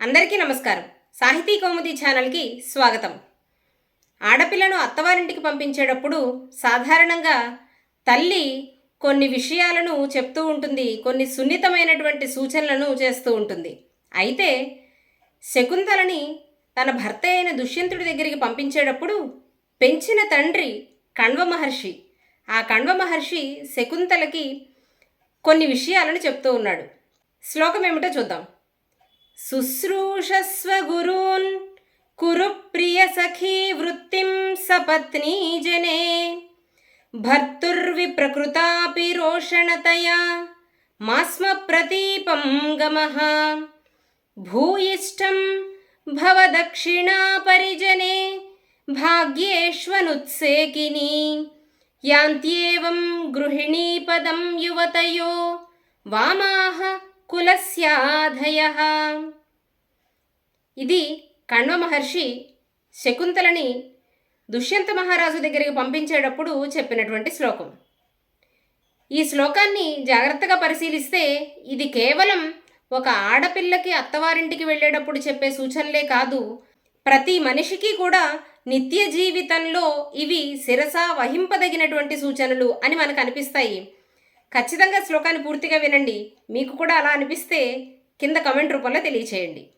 అందరికీ నమస్కారం. సాహితీ కౌముది ఛానల్కి స్వాగతం. ఆడపిల్లను అత్తవారింటికి పంపించేటప్పుడు సాధారణంగా తల్లి కొన్ని విషయాలను చెప్తూ ఉంటుంది కొన్ని సున్నితమైనటువంటి సూచనలను చేస్తూ ఉంటుంది. అయితే శకుంతలని తన భర్త అయిన దుష్యంతుడి దగ్గరికి పంపించేటప్పుడు పెంచిన తండ్రి కణ్వ మహర్షి. ఆ కణ్వ మహర్షి శకుంతలకి కొన్ని విషయాలను చెప్తూ ఉన్నాడు. శ్లోకం ఏమిటో చూద్దాం. शुश्रूषस्व गुरून्। कुरु प्रियसखी वृत्तिं सपत्नी जने। भर्तुर्विप्रकृतापि रोषणतया। मा स्म प्रतीपं गमः। भूयिष्ठं भवदक्षिणापरिजने। भाग्येष्वनुत्सेकिनी। यान्त्येवं गृहिणीपदं युवतयो। वामा కులస్యాధయ. ఇది కణ్వ మహర్షి శకుంతలని దుష్యంత మహారాజు దగ్గరికి పంపించేటప్పుడు చెప్పినటువంటి శ్లోకం. ఈ శ్లోకాన్ని జాగ్రత్తగా పరిశీలిస్తే ఇది కేవలం ఒక ఆడపిల్లకి అత్తవారింటికి వెళ్ళేటప్పుడు చెప్పే సూచనలే కాదు ప్రతి మనిషికి కూడా నిత్య జీవితంలో ఇవి శిరస వహింపదగినటువంటి సూచనలు అని మనకు అనిపిస్తాయి. ఖచ్చితంగా శ్లోకాన్ని పూర్తిగా వినండి. మీకు కూడా అలా అనిపిస్తే కింద కమెంట్ రూపంలో తెలియచేయండి.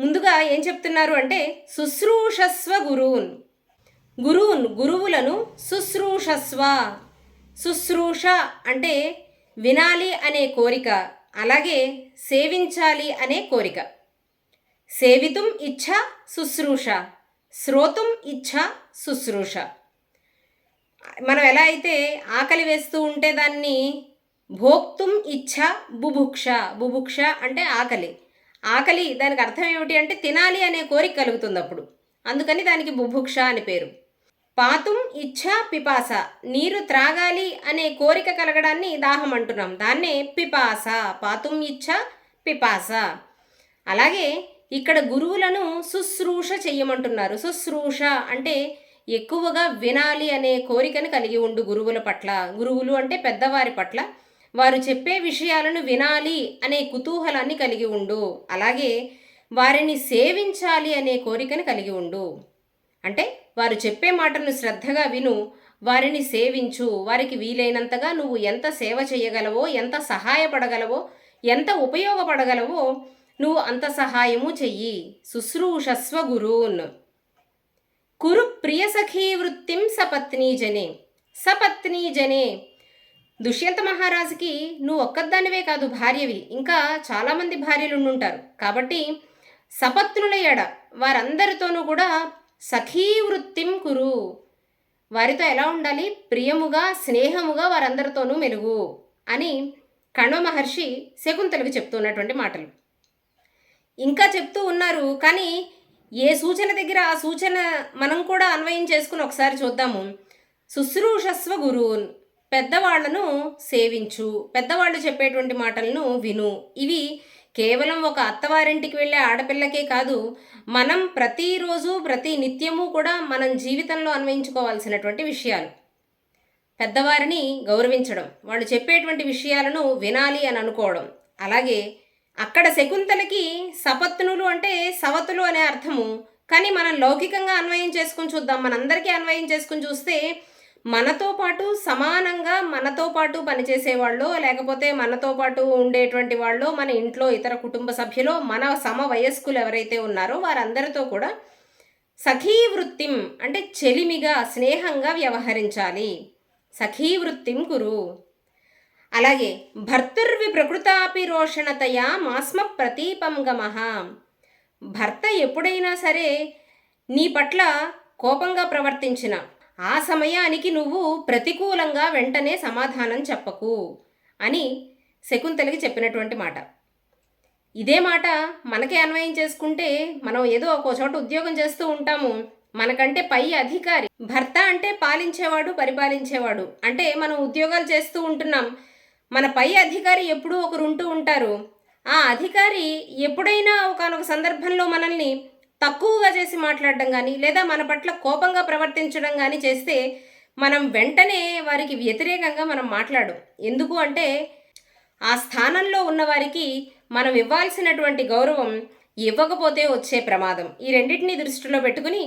ముందుగా ఏం చెప్తున్నారు అంటే శుశ్రూషస్వ గురువున్. గురువున్ గురువులను శుశ్రూషస్వ. శుశ్రూష అంటే వినాలి అనే కోరిక అలాగే సేవించాలి అనే కోరిక. సేవితుం ఇచ్ఛ శుశ్రూష శ్రోతుం ఇచ్ఛ శుశ్రూష. మనం ఎలా అయితే ఆకలి వేస్తూ ఉంటే దాన్ని భోక్తుం ఇచ్చ బుభుక్ష. బుభుక్ష అంటే ఆకలి. ఆకలి దానికి అర్థం ఏమిటి అంటే తినాలి అనే కోరిక కలుగుతుంది అప్పుడు. అందుకని దానికి బుభుక్ష అని పేరు. పాతుం ఇచ్ఛ పిపాస. నీరు త్రాగాలి అనే కోరిక కలగడాన్ని దాహం అంటున్నాం. దాన్నే పిపాస. పాతుం ఇచ్ఛ పిపాస. అలాగే ఇక్కడ గురువులను శుశ్రూష చెయ్యమంటున్నారు. శుశ్రూష అంటే ఎక్కువగా వినాలి అనే కోరికను కలిగి ఉండు గురువుల పట్ల. గురువులు అంటే పెద్దవారి పట్ల. వారు చెప్పే విషయాలను వినాలి అనే కుతూహలాన్ని కలిగి ఉండు. అలాగే వారిని సేవించాలి అనే కోరికను కలిగి ఉండు. అంటే వారు చెప్పే మాటలను శ్రద్ధగా విను వారిని సేవించు. వారికి వీలైనంతగా నువ్వు ఎంత సేవ చేయగలవో ఎంత సహాయపడగలవో ఎంత ఉపయోగపడగలవో నువ్వు అంత సహాయము చెయ్యి. శుశ్రూషస్వ గురూన్. కురు ప్రియ సఖీ వృత్తిం సపత్నీ జనే. సపత్నీ జనే. దుష్యంత మహారాజుకి నువ్వు ఒక్కదానివే కాదు భార్యవి. ఇంకా చాలామంది భార్యలు ఉండుంటారు కాబట్టి సపత్నుల ఎడ వారందరితోనూ కూడా సఖీ వృత్తిం కురు. వారితో ఎలా ఉండాలి? ప్రియముగా స్నేహముగా వారందరితోనూ మెలుగు అని కణ్వ మహర్షి శకుంతలకు చెప్తున్నటువంటి మాటలు. ఇంకా చెప్తూ ఉన్నారు. కానీ ఏ సూచన దగ్గర ఆ సూచన మనం కూడా అన్వయం చేసుకుని ఒకసారి చూద్దాము. శుశ్రూషస్వ గురువున్ పెద్దవాళ్ళను సేవించు. పెద్దవాళ్ళు చెప్పేటువంటి మాటలను విను. ఇవి కేవలం ఒక అత్తవారింటికి వెళ్ళే ఆడపిల్లకే కాదు మనం ప్రతిరోజు ప్రతి నిత్యము కూడా మనం జీవితంలో అన్వయించుకోవాల్సినటువంటి విషయాలు. పెద్దవారిని గౌరవించడం వాళ్ళు చెప్పేటువంటి విషయాలను వినాలి అని అనుకోవడం. అలాగే అక్కడ శకుంతలకి సపత్నులు అంటే సవతులు అనే అర్థము. కానీ మనం లౌకికంగా అన్వయం చేసుకుని చూద్దాం. మనందరికీ అన్వయం చేసుకుని చూస్తే మనతో పాటు సమానంగా మనతో పాటు పనిచేసేవాళ్ళు లేకపోతే మనతో పాటు ఉండేటువంటి వాళ్ళు మన ఇంట్లో ఇతర కుటుంబ సభ్యులు మన సమ వయస్కులు ఎవరైతే ఉన్నారో వారందరితో కూడా సఖీ వృత్తిం అంటే చెలిమిగా స్నేహంగా వ్యవహరించాలి. సఖీ వృత్తిం కురు. అలాగే భర్తుర్వి ప్రకృతాపి రోషణతయా మాస్మ ప్రతీపం గమః భర్త ఎప్పుడైనా సరే నీ పట్ల కోపంగా ప్రవర్తించిన ఆ సమయానికి నువ్వు ప్రతికూలంగా వెంటనే సమాధానం చెప్పకు అని శకుంతలకి చెప్పినటువంటి మాట. ఇదే మాట మనకే అన్వయం చేసుకుంటే మనం ఏదో ఒక చోట ఉద్యోగం చేస్తూ ఉంటాము. మనకంటే పై అధికారి భర్త అంటే పాలించేవాడు పరిపాలించేవాడు. అంటే మనం ఉద్యోగాలు చేస్తూ ఉంటున్నాం. మన పై అధికారి ఎప్పుడూ ఒకరు ఉంటూ ఉంటారు. ఆ అధికారి ఎప్పుడైనా ఒకనొక సందర్భంలో మనల్ని తక్కువగా చేసి మాట్లాడడం కానీ లేదా మన పట్ల కోపంగా ప్రవర్తించడం కానీ చేస్తే మనం వెంటనే వారికి వ్యతిరేకంగా మనం మాట్లాడు ఎందుకు అంటే ఆ స్థానంలో ఉన్నవారికి మనం ఇవ్వాల్సినటువంటి గౌరవం ఇవ్వకపోతే వచ్చే ప్రమాదం. ఈ రెండింటిని దృష్టిలో పెట్టుకుని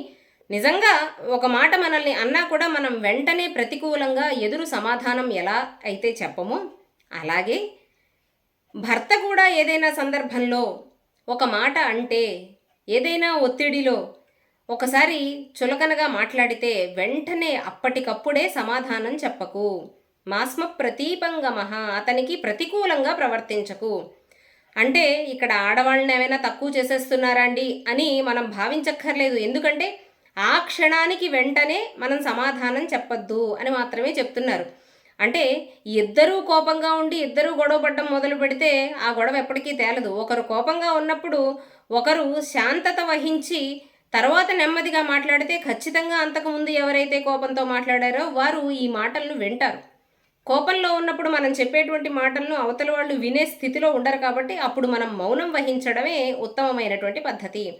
నిజంగా ఒక మాట మనల్ని అన్నా కూడా మనం వెంటనే ప్రతికూలంగా ఎదురు సమాధానం ఎలా అయితే చెప్పమో అలాగే భర్త కూడా ఏదైనా సందర్భంలో ఒక మాట అంటే ఏదైనా ఒత్తిడిలో ఒకసారి చులకనగా మాట్లాడితే వెంటనే అప్పటికప్పుడే సమాధానం చెప్పకు. మాస్మ ప్రతీపంగమహ అతనికి ప్రతికూలంగా ప్రవర్తించకు. అంటే ఇక్కడ ఆడవాళ్ళని ఏమైనా తక్కువ చేసేస్తున్నారా అండి అని మనం భావించక్కర్లేదు. ఎందుకంటే ఆ క్షణానికి వెంటనే మనం సమాధానం చెప్పొద్దు అని మాత్రమే చెప్తున్నారు. అంటే ఇద్దరూ కోపంగా ఉండి ఇద్దరూ గొడవ పడ్డం మొదలు పెడితే ఆ గొడవ ఎప్పటికీ తేలదు. ఒకరు కోపంగా ఉన్నప్పుడు ఒకరు శాంతత వహించి తర్వాత నెమ్మదిగా మాట్లాడితే ఖచ్చితంగా అంతకుముందు ఎవరైతే కోపంతో మాట్లాడారో వారు ఈ మాటలను వింటారు. కోపంలో ఉన్నప్పుడు మనం చెప్పేటువంటి మాటలను అవతల వాళ్ళు వినే స్థితిలో ఉండరు కాబట్టి అప్పుడు మనం మౌనం వహించడమే ఉత్తమమైనటువంటి పద్ధతి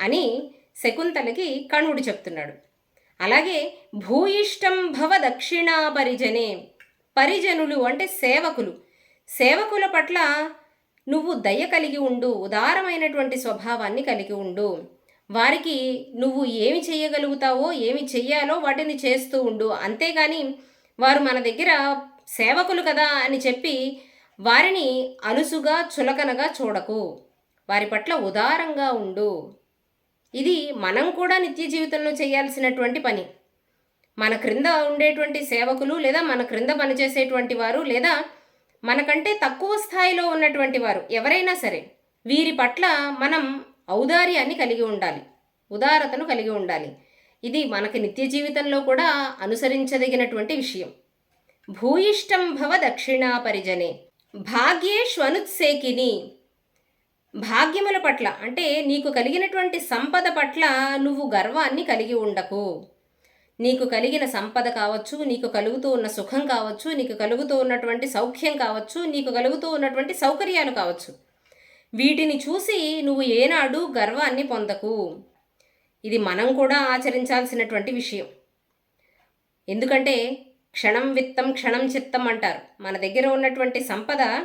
అని శకుంతలకి కణుడు చెప్తున్నాడు. అలాగే భూయిష్టం భవ దక్షిణా పరిజనే. పరిజనులు అంటే సేవకులు. సేవకుల పట్ల నువ్వు దయ కలిగి ఉండు ఉదారమైనటువంటి స్వభావాన్ని కలిగి ఉండు. వారికి నువ్వు ఏమి చేయగలుగుతావో ఏమి చెయ్యాలో వాటిని చేస్తూ ఉండు. అంతేగాని వారు మన దగ్గర సేవకులు కదా అని చెప్పి వారిని అలుసుగా చులకనగా చూడకు. వారి పట్ల ఉదారంగా ఉండు. ఇది మనం కూడా నిత్య జీవితంలో చేయాల్సినటువంటి పని. మన క్రింద ఉండేటువంటి సేవకులు లేదా మన క్రింద పనిచేసేటువంటి వారు లేదా మనకంటే తక్కువ స్థాయిలో ఉన్నటువంటి వారు ఎవరైనా సరే వీరి పట్ల మనం ఔదార్యాన్ని కలిగి ఉండాలి. ఉదారతను కలిగి ఉండాలి. ఇది మనకి నిత్య జీవితంలో కూడా అనుసరించదగినటువంటి విషయం. భూయిష్టం భవ దక్షిణా పరిజనే భాగ్యేష్వనుత్సేకిని. భాగ్యముల పట్ల అంటే నీకు కలిగినటువంటి సంపద పట్ల నువ్వు గర్వాన్ని కలిగి ఉండకు. నీకు కలిగిన సంపద కావచ్చు నీకు కలుగుతూ ఉన్న సుఖం కావచ్చు నీకు కలుగుతూ ఉన్నటువంటి సౌఖ్యం కావచ్చు నీకు కలుగుతూ ఉన్నటువంటి సౌకర్యాలు కావచ్చు. వీటిని చూసి నువ్వు ఏనాడు గర్వాన్ని పొందకు. ఇది మనం కూడా ఆచరించాల్సినటువంటి విషయం. ఎందుకంటే క్షణం విత్తం క్షణం చిత్తం అంటారు. మన దగ్గర ఉన్నటువంటి సంపద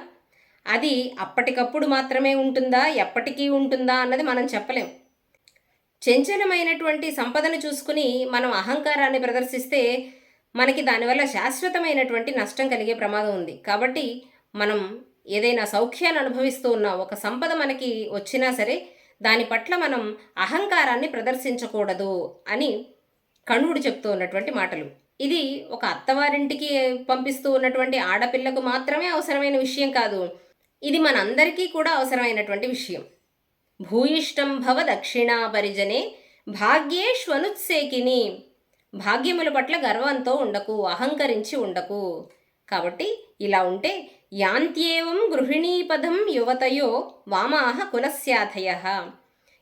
అది అప్పటికప్పుడు మాత్రమే ఉంటుందా? ఎప్పటికీ ఉంటుందా? అన్నది మనం చెప్పలేం. చంచలమైనటువంటి సంపదను చూసుకుని మనం అహంకారాన్ని ప్రదర్శిస్తే మనకి దానివల్ల శాశ్వతమైనటువంటి నష్టం కలిగే ప్రమాదం ఉంది. కాబట్టి మనం ఏదైనా సౌఖ్యాన్ని అనుభవిస్తూ ఉన్న ఒక సంపద మనకి వచ్చినా సరే దాని పట్ల మనం అహంకారాన్ని ప్రదర్శించకూడదు అని కణుడు చెప్తూ ఉన్నటువంటి మాటలు. ఇది ఒక అత్తవారింటికి పంపిస్తూ ఉన్నటువంటి ఆడపిల్లకు మాత్రమే అవసరమైన విషయం కాదు. ఇది మనందరికీ కూడా అవసరమైనటువంటి విషయం. భూయిష్టం భవ దక్షిణా పరిజనే భాగ్యేష్వనుత్సేకిని. భాగ్యముల పట్ల గర్వంతో ఉండకు అహంకరించి ఉండకు. కాబట్టి ఇలా ఉంటే యాంత్యేవం గృహిణీపదం యువతయో వామాహ కులస్యాథయ.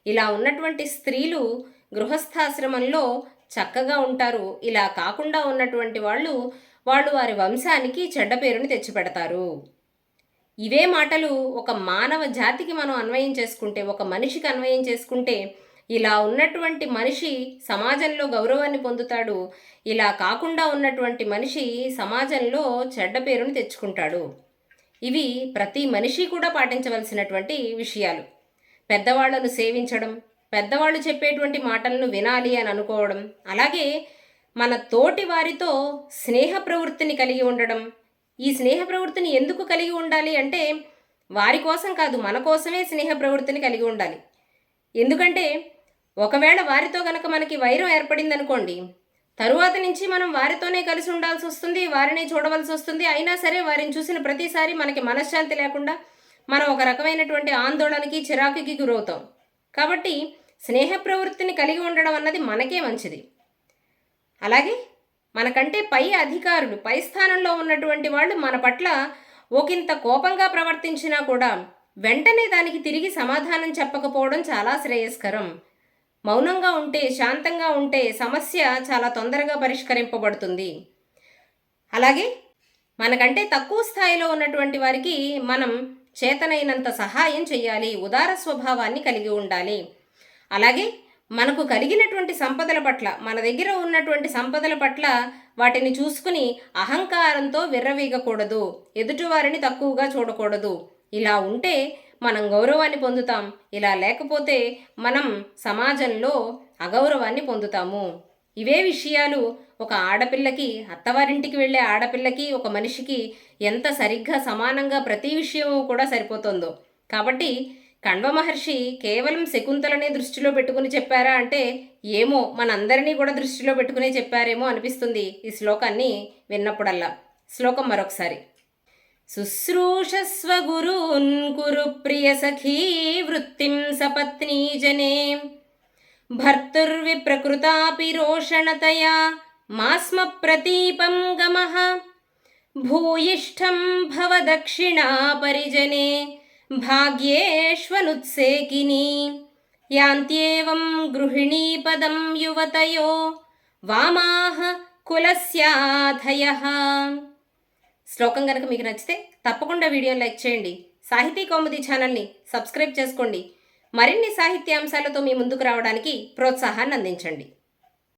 ఇలా ఉన్నటువంటి స్త్రీలు గృహస్థాశ్రమంలో చక్కగా ఉంటారు. ఇలా కాకుండా ఉన్నటువంటి వాళ్ళు వాళ్ళు వారి వంశానికి చెడ్డ పేరుని తెచ్చిపెడతారు. ఇవే మాటలు ఒక మానవ జాతికి మనం అన్వయం చేసుకుంటే ఒక మనిషికి అన్వయం చేసుకుంటే ఇలా ఉన్నటువంటి మనిషి సమాజంలో గౌరవాన్ని పొందుతాడు. ఇలా కాకుండా ఉన్నటువంటి మనిషి సమాజంలో చెడ్డ పేరును తెచ్చుకుంటాడు. ఇవి ప్రతి మనిషి కూడా పాటించవలసినటువంటి విషయాలు. పెద్దవాళ్ళను సేవించడం పెద్దవాళ్ళు చెప్పేటువంటి మాటలను వినాలి అని అనుకోవడం అలాగే మన తోటి వారితో స్నేహ ప్రవృత్తిని కలిగి ఉండడం ఈ స్నేహ ప్రవృత్తిని ఎందుకు కలిగి ఉండాలి అంటే వారి కోసం కాదు మన కోసమే స్నేహ ప్రవృత్తిని కలిగి ఉండాలి. ఎందుకంటే ఒకవేళ వారితో గనక మనకి వైరం ఏర్పడిందనుకోండి తరువాత నుంచి మనం వారితోనే కలిసి ఉండాల్సి వస్తుంది వారిని చూడవలసి వస్తుంది. అయినా సరే వారిని చూసిన ప్రతిసారి మనకి మనశ్శాంతి లేకుండా మనం ఒక రకమైనటువంటి ఆందోళనకి చిరాకుకి గురవుతాం. కాబట్టి స్నేహ ప్రవృత్తిని కలిగి ఉండడం అన్నది మనకే మంచిది. అలాగే మనకంటే పై అధికారులు పై స్థానంలో ఉన్నటువంటి వాళ్ళు మన పట్ల ఒకంత కోపంగా ప్రవర్తించినా కూడా వెంటనే దానికి తిరిగి సమాధానం చెప్పకపోవడం చాలా శ్రేయస్కరం. మౌనంగా ఉంటే శాంతంగా ఉంటే సమస్య చాలా తొందరగా పరిష్కరింపబడుతుంది. అలాగే మనకంటే తక్కువ స్థాయిలో ఉన్నటువంటి వారికి మనం చేతనైనంత సహాయం చేయాలి ఉదార స్వభావాన్ని కలిగి ఉండాలి. అలాగే మనకు కలిగినటువంటి సంపదల పట్ల మన దగ్గర ఉన్నటువంటి సంపదల పట్ల వాటిని చూసుకుని అహంకారంతో విర్రవీగకూడదు ఎదుటివారిని తక్కువగా చూడకూడదు. ఇలా ఉంటే మనం గౌరవాన్ని పొందుతాం ఇలా లేకపోతే మనం సమాజంలో అగౌరవాన్ని పొందుతాము. ఇవే విషయాలు ఒక ఆడపిల్లకి అత్తవారింటికి వెళ్ళే ఆడపిల్లకి ఒక మనిషికి ఎంత సరిగ్గా సమానంగా ప్రతి విషయము కూడా సరిపోతుందో. కాబట్టి కణ్వ మహర్షి కేవలం శకుంతలనే దృష్టిలో పెట్టుకుని చెప్పారా అంటే ఏమో మనందరినీ కూడా దృష్టిలో పెట్టుకునే చెప్పారేమో అనిపిస్తుంది ఈ శ్లోకాన్ని విన్నప్పుడల్లా. శ్లోకం మరొకసారి. శుశ్రూషస్వ గురూన్ కురు ప్రియ సఖీ వృత్తిం సపత్నీ జనే. భర్తుర్విప్రకృతాపి రోషణతయా మాస్మ ప్రతీపం గమ. భూయిష్టం భవ దక్షిణా పరిజనే. భాగ్యేష్వనుత్సేకిని యాంత్యేవం గృహిణీపదం యువతయో వామాహ కులస్యాధయ శ్లోకం కనుక మీకు నచ్చితే తప్పకుండా వీడియోని లైక్ చేయండి. సాహితీ కౌముది ఛానల్ని సబ్స్క్రైబ్ చేసుకోండి. మరిన్ని సాహిత్యాంశాలతో మీ ముందుకు రావడానికి ప్రోత్సాహాన్ని అందించండి.